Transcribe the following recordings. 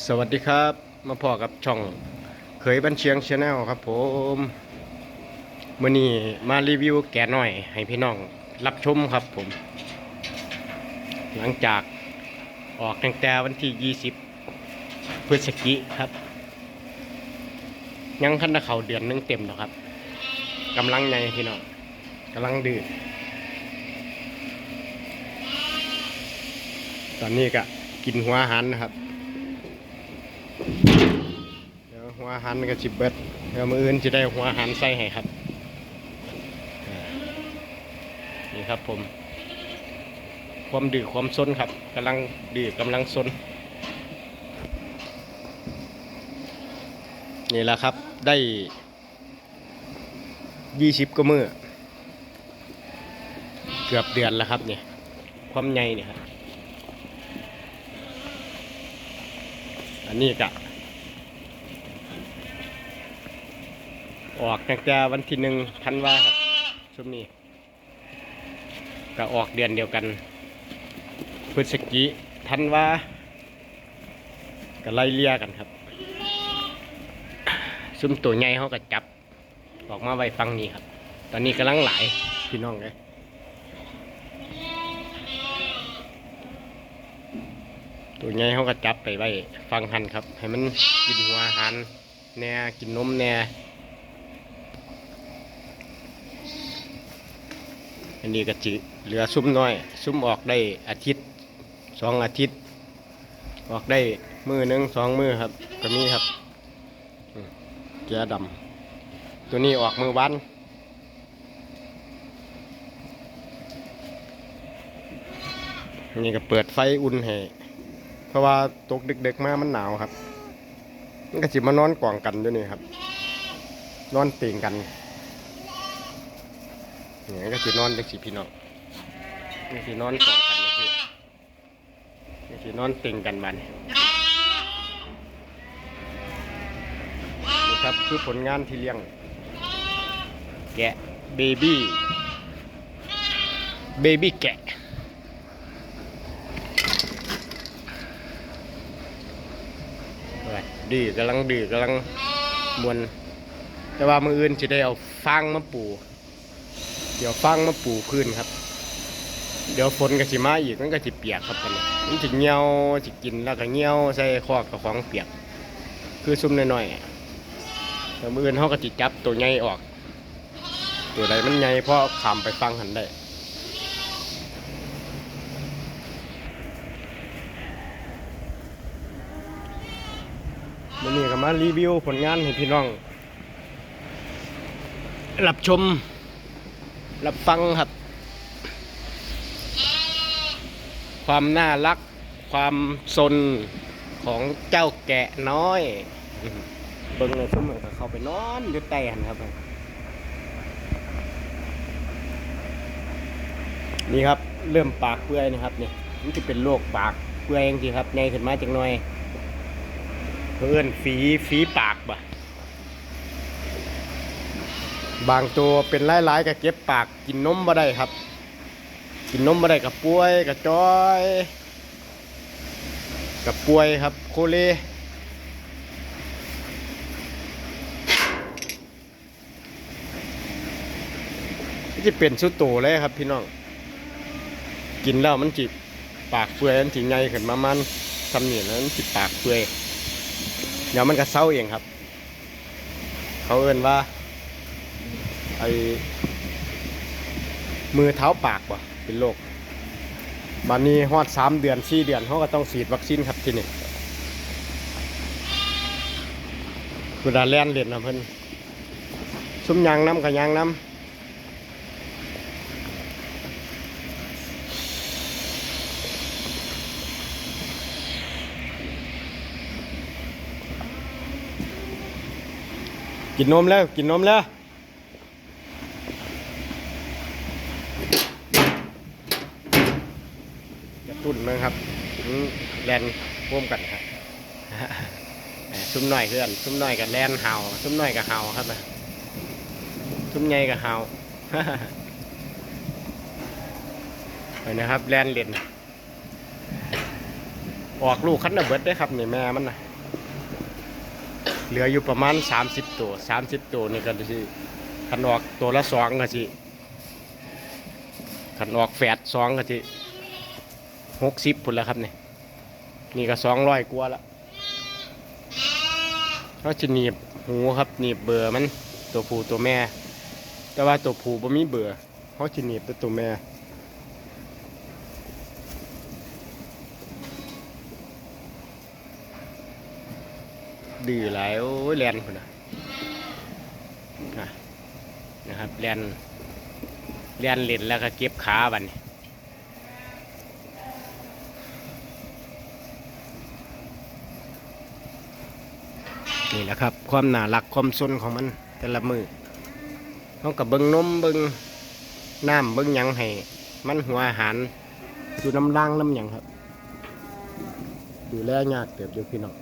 สวัสดีครับ มาพอกับช่องเคยบันเชียงชาแนลครับผมมื่อนี้มารีวิวแกะหน่อย ให้พี่น้องรับชมครับผม หลังจากออกตั้งแต่วันที่ 20 พฤศจิกครับ ยังคันเขาเดือนนึงเต็มแล้วครับกำลังไงพี่น้องกำลังดื้อตอนนี้ก็กินหัวอาหารนะครับ เดี๋ยวหัวหารก็สิเบิดเดี๋ยวมืออื่นจะได้หัวหารใส่ให้ครับ นี่ครับผม ความดื้อความซนครับกำลังดื้อกำลังซนนี่แหละครับได้ยี่สิบกว่ามือเกือบเดือนแล้วครับเนี่ยความใหญ่เนี่ยครับ อันนี้กะออกตั้งแต่วันที่หนึ่งธันวาครับช่วงนี้ก็ออกเดือนเดียวกันพฤศจิธันวาก็ไล่เลี่ยกันครับซุ่มตัวใหญ่เขาก็จับ ออกมาไว้ฟังนี้ครับ ตอนนี้กำลังหลายพี่น้องเลย ตัวใหญ่เขาก็จับไปไว้ฟังหันครับ ให้มันกินหัวอาหารแน่กินนมแน่อันนี้ก็จิเหลือซุ้มน้อย ซุ้มออกได้อาทิตย์สองอาทิตย์ ออกได้มือหนึ่งสองมือครับ ก็มีครับแกะดำตัวนี้ออกมือวันนนี้ก็เปิดไฟอุ่นให้ เพราะว่าตกดึกๆมามันหนาวครับมันก็จิมานอนกว่างกันด้วยนี่ครับ นอนเตียงกันเนี่ยก็คือนอนจังสีพี่น้องนี่คือนอนกอดกันนะพี่นี่คือนอนติงกันบันนี่ครับคือผลงานที่เลี้ยง แกะเบบี้เบบี้แกะเอ้ย ดื้อกำลังดื้อกำลังมวน แต่ว่ามืออื่นจะได้เอาฟางมาปูเดี๋ยวฟังมาปูพื้นครับ เดี๋ยวฝนก็สิมาอีกมันก็สิเปียกครับกันมันสิเหี่ยวสิกินแล้วก็เหี่ยวใส่คอกกับของเปียก คือซุ่มน้อยๆแต่มืออื่นเขาก็จิจับตัวใหญ่ออก ตัวใดมันใหญ่เพราะขามไปฟังหันได้ วันนี้ก็มารีวิวผลงานให้พี่น้องรับชม รับฟังครับ ความน่ารัก ความสนของเจ้าแกะน้อย เบิ้งเลยสมมติเขาไปนอนอยู่ใต้หันครับ นี่ครับ เริ่มปากเปื่อยนะครับนี่มันจะเป็นโรคปากเปื่อยจริงครับในขึ้นมาจังหน่อย เพื่อนฝีฝีปากบ่ะบางตัวเป็นหลายๆก็เก็บปากกินนมบ่ได้ครับ กินนมบ่ได้กับป่วยกับจอยกับป่วยครับโคเลจะเป็นสุดโตเลยครับพี่น้อง กินแล้วมันจิปากเปื่อยมันจิไงขึ้นมามันทำเนี่ยนั้นจิปากเปื่อย เดี๋ยวมันก็เศร้าเองครับ เขาเอินว่าไอ้มือเท้าปากว่ะเป็นโรคบันนี้ฮอดสามเดือนสี่เดือนเขาก็ต้องฉีดวัคซีนครับที่นี่เวลาแล่นเล่นนะเพิ่นซุ้มยางน้ำกับยางน้ำ กินนมแล้ว กินนมแล้ว กระตุ้นมั้งครับแลนร่วมกันครับซุ้มหน่อยเพื่อนซุ้มหน่อยกับแลนเห่าซุ้มหน่อยกับเห่าครับนะซุ้มใหญ่กับเห่าไปนะครับแลนเล่นออกลูกคันระเบิดได้ครับนี่แม่มันนะ เหลืออยู่ประมาณ 30 ตัว 30 ตัวนี่ก็สิคันออกตัวละสองก็สิคันออกแฝดสองก็สิหกสิบพุ่นแล้วครับเนี่ยนี่ก็สองร้อยกว่าละเขาจะหนีบหูครับหนีบเบอร์มันตัวผู้ตัวแม่ แต่ว่าตัวผู้บ่มีเบอร์เขาจะหนีบแต่ตัวแม่ ดื้อหลายโอ้ยแลนคนนะนะครับแลนแลนเล่นแล้วก็เก็บขาบันนี่แหละครับ ความน่ารักความซนของมันแต่ละมือเขากับเบิ้งนมเบิ้งน้ำเบิ้งหยังให้มันหัวอาหารอยู่น้ำล่างน้ำหยังครับ ดูแลยากเติบอยู่พี่น้อง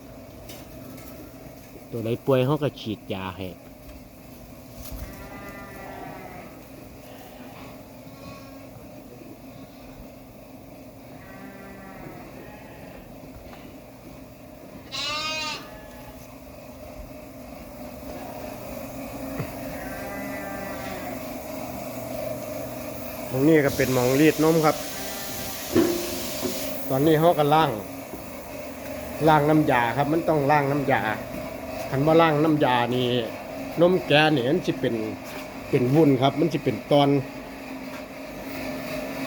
ตัวไหนป่วยเขาก็ฉีดยาให้ตรงนี้ก็เป็นมองรีดนมครับ ตอนนี้เขาก็ล่าง ล่างน้ำยาครับ มันต้องล่างน้ำยา คันว่าล่างน้ำยานี่นมแกเนี่ยมันจะเป็นเป็นวุ้นครับ มันจะเป็นตอน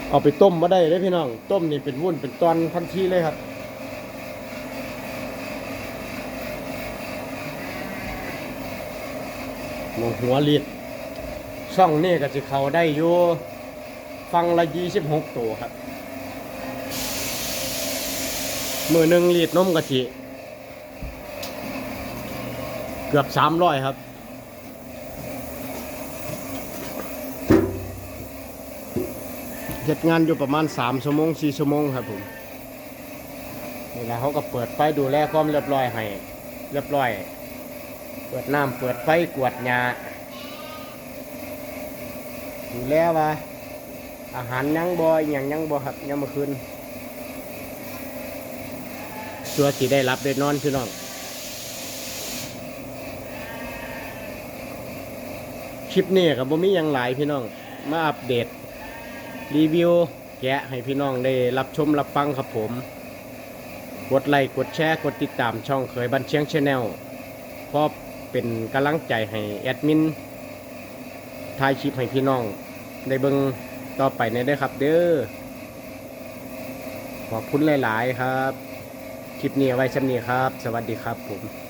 เอาไปต้มมาได้เลยพี่น้อง ต้มนี่เป็นวุ้นเป็นตอนทันทีเลยครับหมองหัวลีดช่องนี่ก็จะเข้าได้อยู่ฟังละยี่สิบหกตัวครับ มือหนึ่งลีดนมกะทิ กือบสามร้อยครับเหตุงานอยู่ประมาณสามชั่วโมงสี่ชั่วโมงครับผมนี่แหละเขาก็เปิดไฟดูแลความเรียบร้อยให้เรียบร้อย เปิดน้ำเปิดไฟกวดหญ้าดูแลว่าอาหารยังบอ่อย่างยังบ่ครับยังมาคืนชัวสิได้รับได้นอนพี่น้อง คลิปนี้กับบ่มียังหลายพี่น้อง มาอัปเดต รีวิว แกะให้พี่น้องได้รับชมรับฟังครับผม กดไลค์กดแชร์กดติดตามช่องเคยบันเชียงชาแนลเพราะเป็นกำลังใจให้แอดมินถ่ายคลิปให้พี่น้องได้เบิ่งต่อไปในเด้ครับ เด้อขอบคุณหลาย ๆ ครับ คลิปนี้ไว้ชั้นนี้ครับ สวัสดีครับผม